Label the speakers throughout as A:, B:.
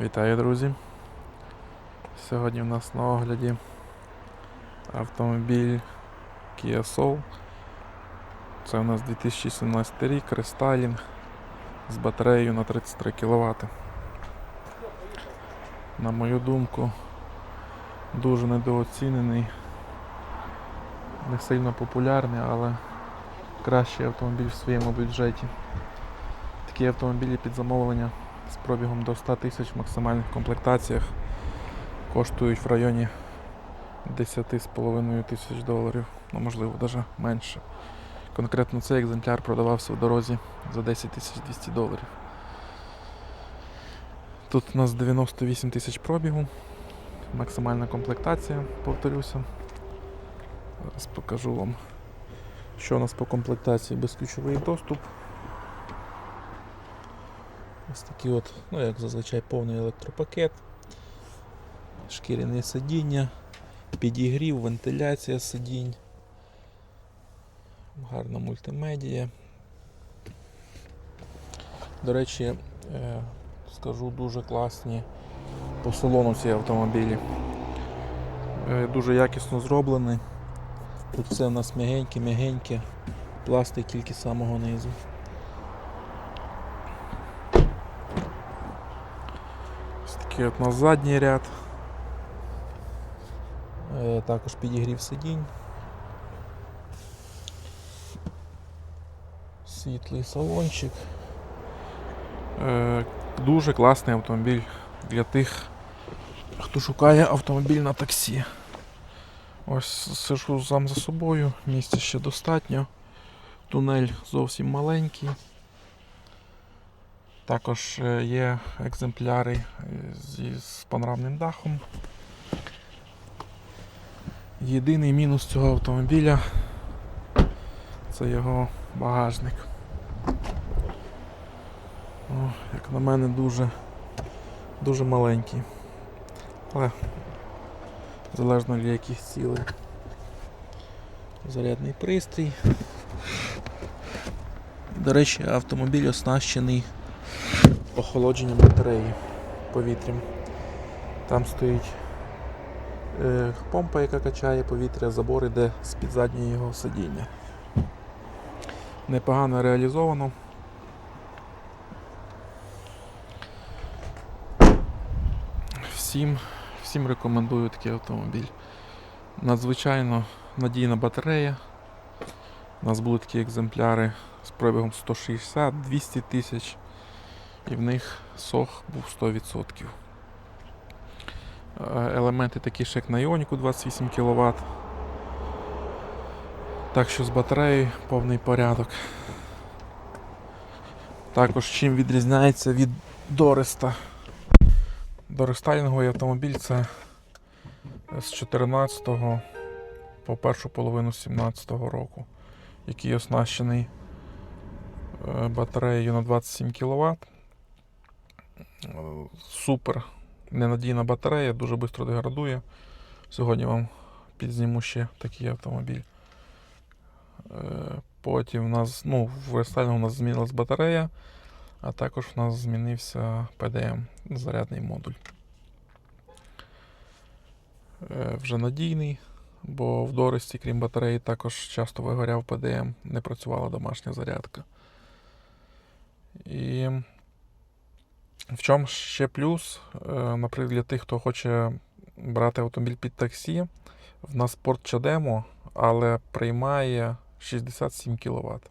A: Вітаю, друзі! Сьогодні в нас на огляді автомобіль Kia Soul. Це у нас 2017 рік, рестайлінг з батареєю на 33 кВт. На мою думку, дуже недооцінений, не сильно популярний, але кращий автомобіль в своєму бюджеті. Такі автомобілі під замовлення з пробігом до 100 тисяч в максимальних комплектаціях коштують в районі 10,5 тисяч доларів, ну можливо навіть менше. Конкретно цей екземпляр продавався в дорозі за 10 тисяч 200 доларів. Тут у нас 98 тисяч пробігу, максимальна комплектація, повторюся. Зараз покажу вам, що у нас по комплектації безключовий доступ. Ось такий от, ну як зазвичай повний електропакет, шкіряне сидіння, підігрів, вентиляція сидінь, гарна мультимедія. До речі, е, скажу дуже класні по салону ці автомобілі. Е, Дуже якісно зроблений. Тут все у нас м'ягеньке, м'ягеньке, пластик тільки з самого низу. Ось такий от у задній ряд. Е, Також підігрів сидінь. Світлий салончик. Е, Дуже класний автомобіль для тих, хто шукає автомобіль на таксі. Ось сижу сам за собою, місця ще достатньо. Тунель зовсім маленький. Також е, є екземпляри е, з панорамним дахом. Єдиний мінус цього автомобіля це його багажник. О, як на мене, дуже, дуже маленький. Але залежно для яких цілей. Зарядний пристрій. До речі, автомобіль оснащений охолодженням батареї повітрям. Там стоїть е, помпа, яка качає повітря, забор іде з-під заднього його сидіння. Непогано реалізовано. Всім, всім рекомендую такий автомобіль. Надзвичайно надійна батарея. У нас були такі екземпляри з пробігом 160-200 тисяч і в них сох був 100%. Е, Елементи такі ж, як на Іоніку 28 кВт. Так що з батареєю повний порядок. Також чим відрізняється від Дореста. Дорестайлінговий автомобіль це з 14 по першу половину 17 року, який оснащений е, батареєю на 27 кВт. Супер ненадійна батарея, дуже швидко деградує. Сьогодні вам підзніму ще такий автомобіль. Е, Потім в нас, ну, в рестайлінгу у нас змінилась батарея, а також в нас змінився PDM, зарядний модуль. Е, Вже надійний, бо в Дорості, крім батареї, також часто вигоряв PDM, не працювала домашня зарядка. І в чому ще плюс, е, наприклад, для тих, хто хоче брати автомобіль під таксі, в нас порт Чадемо, але приймає 67 кВт.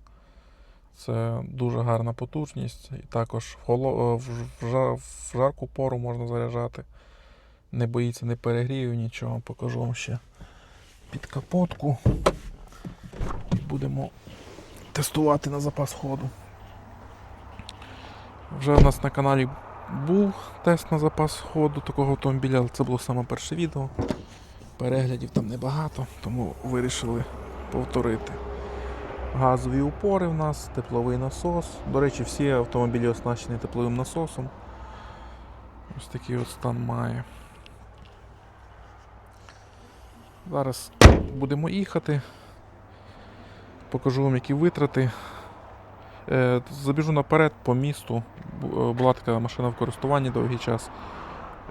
A: Це дуже гарна потужність. І також в, холо... в, жарку пору можна заряджати. Не боїться не перегрію, нічого. Покажу вам ще під капотку. Будемо тестувати на запас ходу. Вже у нас на каналі був тест на запас ходу такого автомобіля, але це було саме перше відео. Переглядів там небагато, тому вирішили повторити. Газові упори в нас, тепловий насос. До речі, всі автомобілі оснащені тепловим насосом. Ось такий от стан має. Зараз будемо їхати. Покажу вам, які витрати. Е, Забіжу наперед по місту. Е, Була така машина в користуванні довгий час.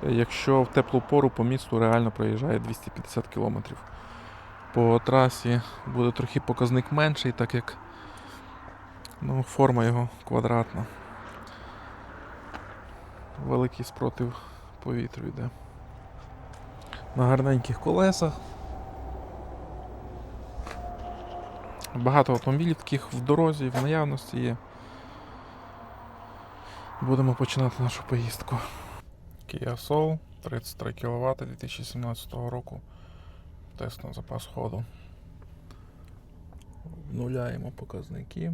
A: Е, Якщо в теплу пору по місту реально проїжджає 250 км. По трасі буде трохи показник менший, так як ну, форма його квадратна. Великий спротив повітрю йде. На гарненьких колесах. Багато автомобілів таких в дорозі, в наявності є. Будемо починати нашу поїздку. Kia Soul 33 кВт 2017 року. Тест на запас ходу. Обнуляємо показники.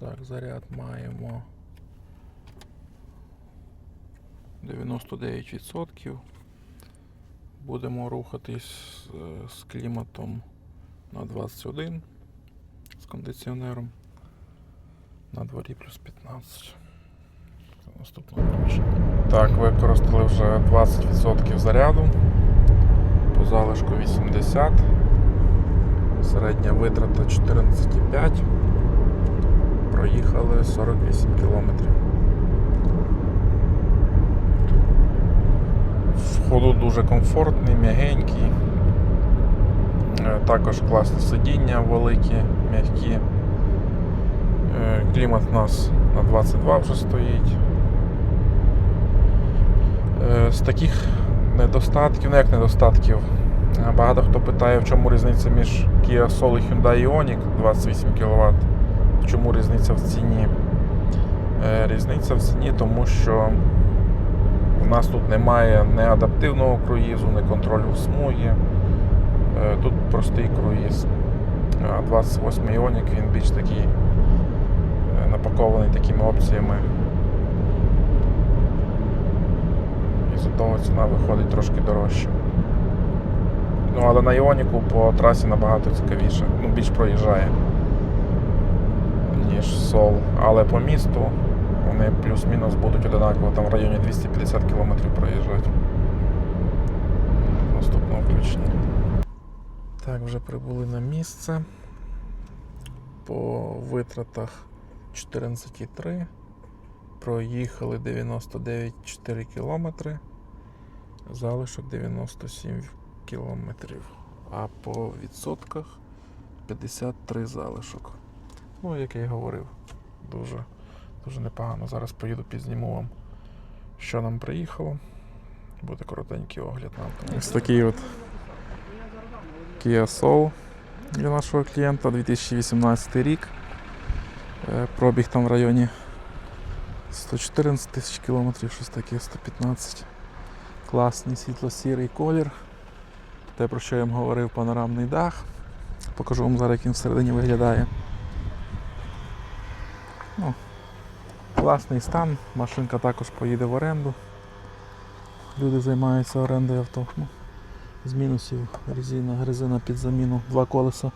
A: Так, заряд маємо 99%. Будемо рухатись е, з кліматом на 21 з кондиціонером. На дворі плюс 15. Це наступне включення. Так, використали вже 20% заряду. По залишку 80. Середня витрата 14,5. Проїхали 48 кілометрів. В ходу дуже комфортний, м'ягенький. Е, Також класне сидіння великі, м'які. Е, Клімат у нас на 22 вже стоїть. Е, З таких недостатків, ну як недостатків, багато хто питає, в чому різниця між Kia Soul і Hyundai Ioniq 28 кВт. В чому різниця в ціні? Різниця в ціні, тому що у нас тут немає ні адаптивного круїзу, ні контролю смуги. Е, Тут простий круїз. А 28 Ioniq він більш такий е, напакований такими опціями. І за того ціна виходить трошки дорожче. Ну, але на Іоніку по трасі набагато цікавіше, ну, більш проїжджає, ніж Сол. Але по місту вони плюс-мінус будуть одинаково, там в районі 250 км проїжджати. Наступного включення. Так, вже прибули на місце. По витратах 14,3. Проїхали 99,4 кілометри. Залишок 97 кілометрів. А по відсотках 53 залишок. Ну, як я і говорив, дуже, дуже непогано. Зараз поїду підзніму вам, що нам приїхало. Буде коротенький огляд на автомобіль. Ось такий от Kia Soul для нашого клієнта 2018 рік. Е, Пробіг там в районі 114 тисяч кілометрів, щось таке, 115. Класний світло-сірий колір. Те, про що я вам говорив, панорамний дах. Покажу вам зараз, як він всередині виглядає. Ну, класний стан, машинка також поїде в оренду. Люди займаються орендою авто. Ну, з мінусів резина, резина під заміну, два колеса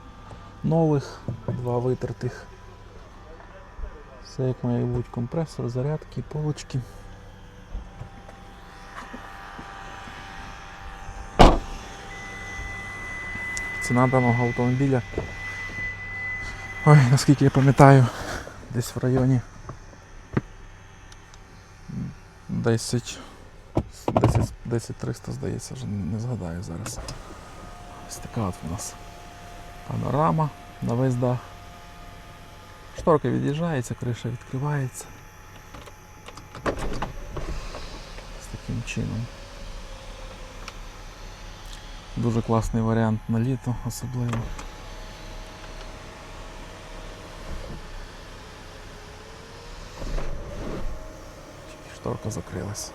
A: нових, два витертих. Все як має бути компресор, зарядки, полочки. Ціна даного автомобіля. Ой, наскільки я пам'ятаю, десь в районі 10 10, 10 300 здається, вже не згадаю зараз. Ось така от у нас панорама на весь дах. Шторка від'їжджається, криша відкривається. З таким чином. Дуже класний варіант на літо особливо. Шторка закрилась.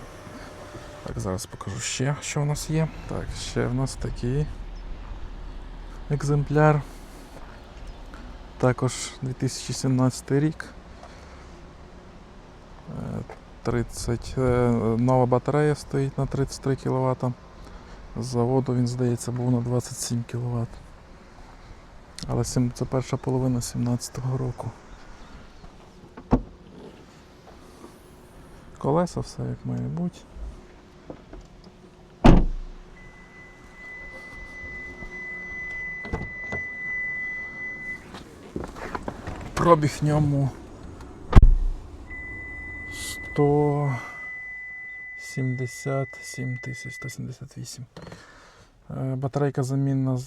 A: Так, зараз покажу ще, що у нас є. Так, ще в нас такий екземпляр. Також 2017 рік. Е, 30, е, нова батарея стоїть на 33 кВт. З заводу він, здається, був на 27 кВт. Але це перша половина 17-го року. колеса, все як має бути. Пробіг ньому 177 тисяч 178. Е, батарейка замінна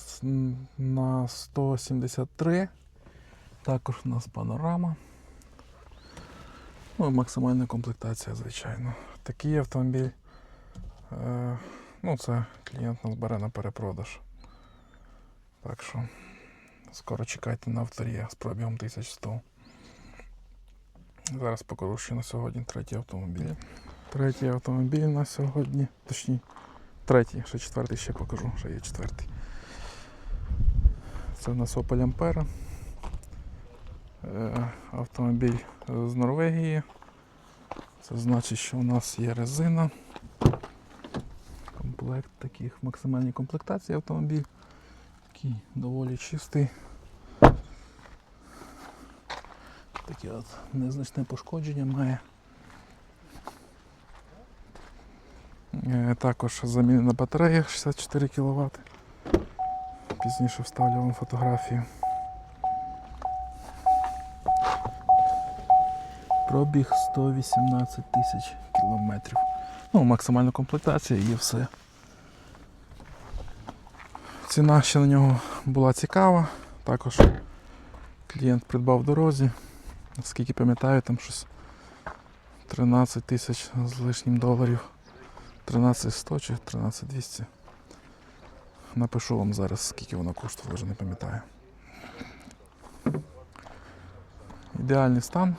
A: на 173. Також у нас панорама. Ну, максимальна комплектація, звичайно. Такий автомобіль. Е, ну, це клієнт нас бере на перепродаж. Так що скоро чекайте на авторія з пробігом 1100. Зараз покажу, що на сьогодні третій автомобіль. Третій автомобіль на сьогодні. Точніше, третій, ще четвертий ще покажу, ще є четвертий. Це у нас Opel Ampera. Е, Автомобіль з Норвегії. Це значить, що у нас є резина. Комплект таких в максимальній комплектації автомобіль. Такий доволі чистий. Таке от незначне пошкодження має. Е, Також замінена батарея 64 кВт. Пізніше вставлю вам фотографію. Пробіг 118 тисяч кілометрів. Ну, максимальна комплектація і все. Ціна ще на нього була цікава. Також клієнт придбав в дорозі. Наскільки пам'ятаю, там щось 13 тисяч з лишнім доларів. 13100 чи 13200. Напишу вам зараз, скільки воно коштує, вже не пам'ятаю. Ідеальний стан.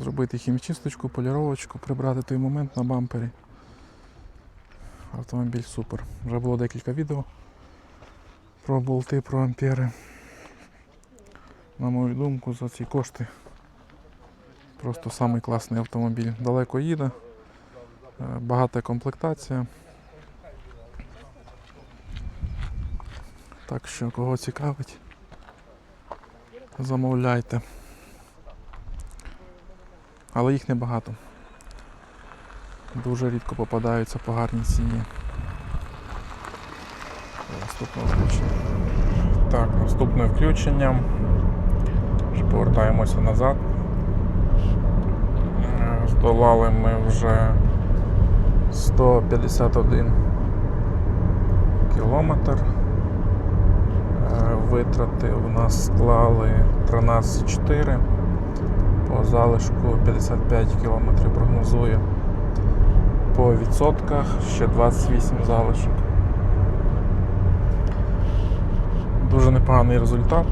A: Зробити хімчисточку, поліровочку, прибрати той момент на бампері. Автомобіль супер. Вже було декілька відео про болти, про ампери. На мою думку, за ці кошти просто самий класний автомобіль. Далеко їде, е, багата комплектація. Так що, кого цікавить, замовляйте. Але їх небагато. Дуже рідко попадаються по гарній ціні. Наступне включення. Так, наступне включення. Повертаємося назад. Е, Здолали ми вже 151 кілометр. Е, Витрати у нас склали 13,4. По залишку 55 км прогнозує. По відсотках ще 28 залишок. Дуже непоганий результат.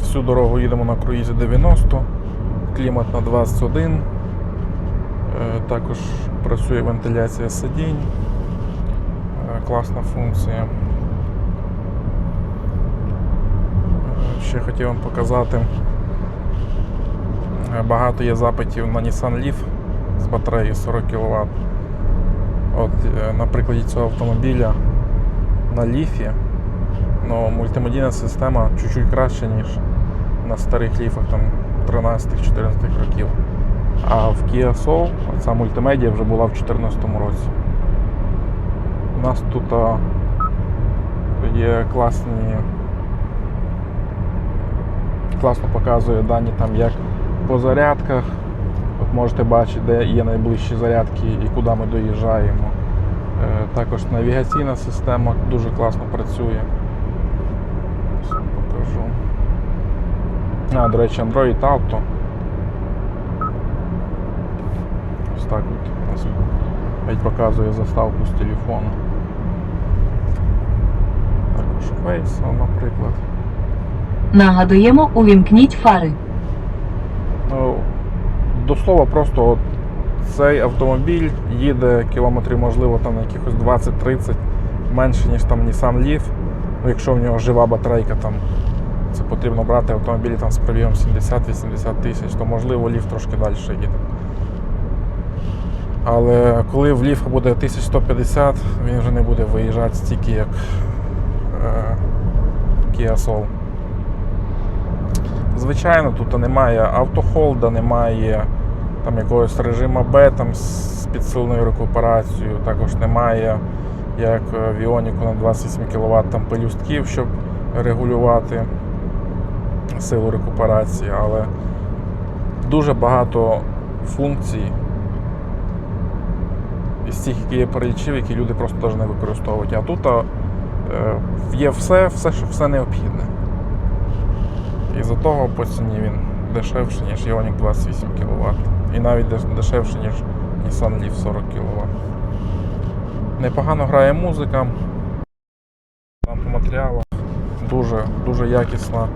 A: Всю дорогу їдемо на круїзі 90, клімат на 21. Е, Також працює вентиляція сидінь. Е, Класна функція. Е, Ще хотів вам показати. Е, Багато є запитів на Nissan Leaf з батареєю 40 кВт. От, е, на прикладі цього автомобіля на Leaf ну, мультимедійна система чуть-чуть краще, ніж на старих ліфах 13-14 років. А в Kia Soul ця мультимедія вже була в 2014 році. У нас тут є класні. Класно показує дані там як по зарядках. От можете бачити, де є найближчі зарядки і куди ми доїжджаємо. Е, Також навігаційна система дуже класно працює. Ось покажу. А, до речі, Android Auto. Ось так от нас навіть показує заставку з телефону. Також Face, наприклад.
B: Нагадуємо, увімкніть фари.
A: Ну, до слова, просто от цей автомобіль їде кілометрів, можливо, там якихось 20-30 менше, ніж там Nissan Leaf. Ну, якщо в нього жива батарейка, там це потрібно брати автомобілі там з пробігом 70-80 тисяч, то можливо Leaf трошки далі їде. Але коли в Leaf буде 1150, він вже не буде виїжджати стільки, як е, Kia Soul. Звичайно, тут немає автохолда, немає там якогось режиму Б там з підсиленою рекуперацією, також немає як в Іоніку на 28 кВт там пелюстків, щоб регулювати силу рекуперації, але дуже багато функцій із тих, які я перелічив, які люди просто навіть не використовують. А тут е, є все, все, що- все необхідне. І за того по ціні він дешевший, ніж Ioniq 28 кВт. І навіть деш- дешевший, ніж Nissan Leaf 40 кВт. Непогано грає музика. Там по матеріалах дуже, дуже якісна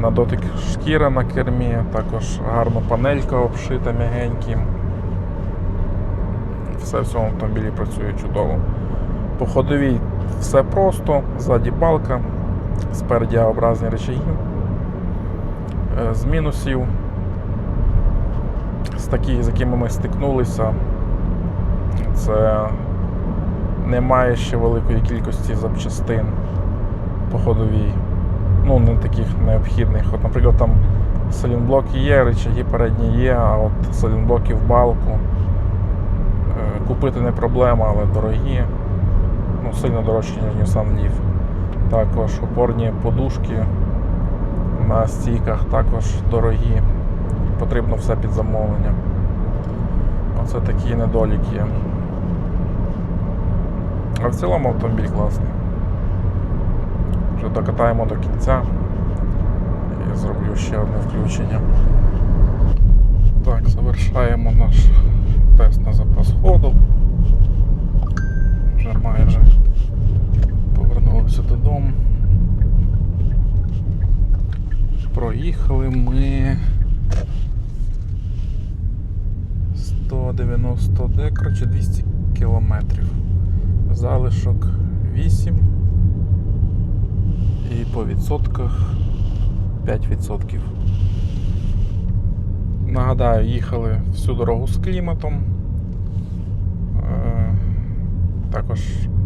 A: на дотик шкіра на кермі, також гарно панелька обшита м'ягеньким. Все в цьому автомобілі працює чудово. По ходовій все просто, ззаді балка, спереді образні речаги. Е, З мінусів, з таких, з якими ми стикнулися, це немає ще великої кількості запчастин по ходовій. Ну, не таких необхідних. От, наприклад, там салінблоки є, речаги передні є, а от салінблоки в балку. е, Купити не проблема, але дорогі. Ну, сильно дорожчі, ніж Nissan Leaf. Також опорні подушки на стійках також дорогі. Потрібно все під замовлення. Оце такі недоліки. А в цілому автомобіль класний. Вже докатаємо до кінця і зроблю ще одне включення. Так, завершаємо наш тест на запас ходу. Вже майже повернулися додому. Проїхали ми 190 де, коротше 200 кілометрів. Залишок 8 і по відсотках 5%. Нагадаю, їхали всю дорогу з кліматом. Е, Також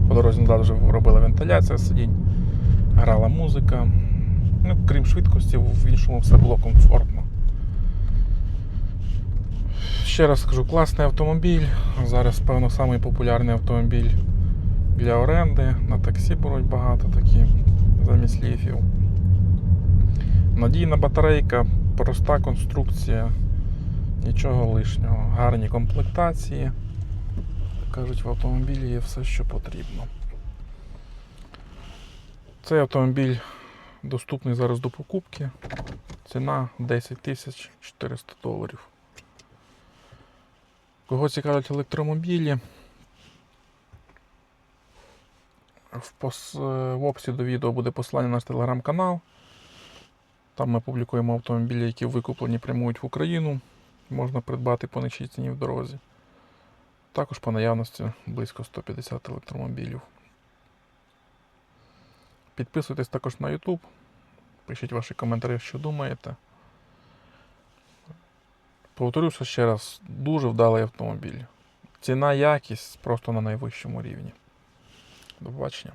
A: по дорозі назад вже робила вентиляція сидінь, грала музика. Ну, крім швидкості, в іншому все було комфортно. Ще раз скажу, класний автомобіль. Зараз, певно, самий популярний автомобіль для оренди. На таксі беруть багато такі замість ліфів. Надійна батарейка, проста конструкція, нічого лишнього. Гарні комплектації. Кажуть, в автомобілі є все, що потрібно. Цей автомобіль доступний зараз до покупки. Ціна 10 тисяч 400 доларів. Кого цікавлять електромобілі? В, пос... е, в описі до відео буде посилання на наш телеграм-канал. Там ми публікуємо автомобілі, які викуплені прямують в Україну. Можна придбати по нижчій ціні в дорозі. Також по наявності близько 150 електромобілів. Підписуйтесь також на YouTube. Пишіть ваші коментарі, що думаєте. Повторюся ще раз, дуже вдалий автомобіль. Ціна, якість просто на найвищому рівні. До побачення.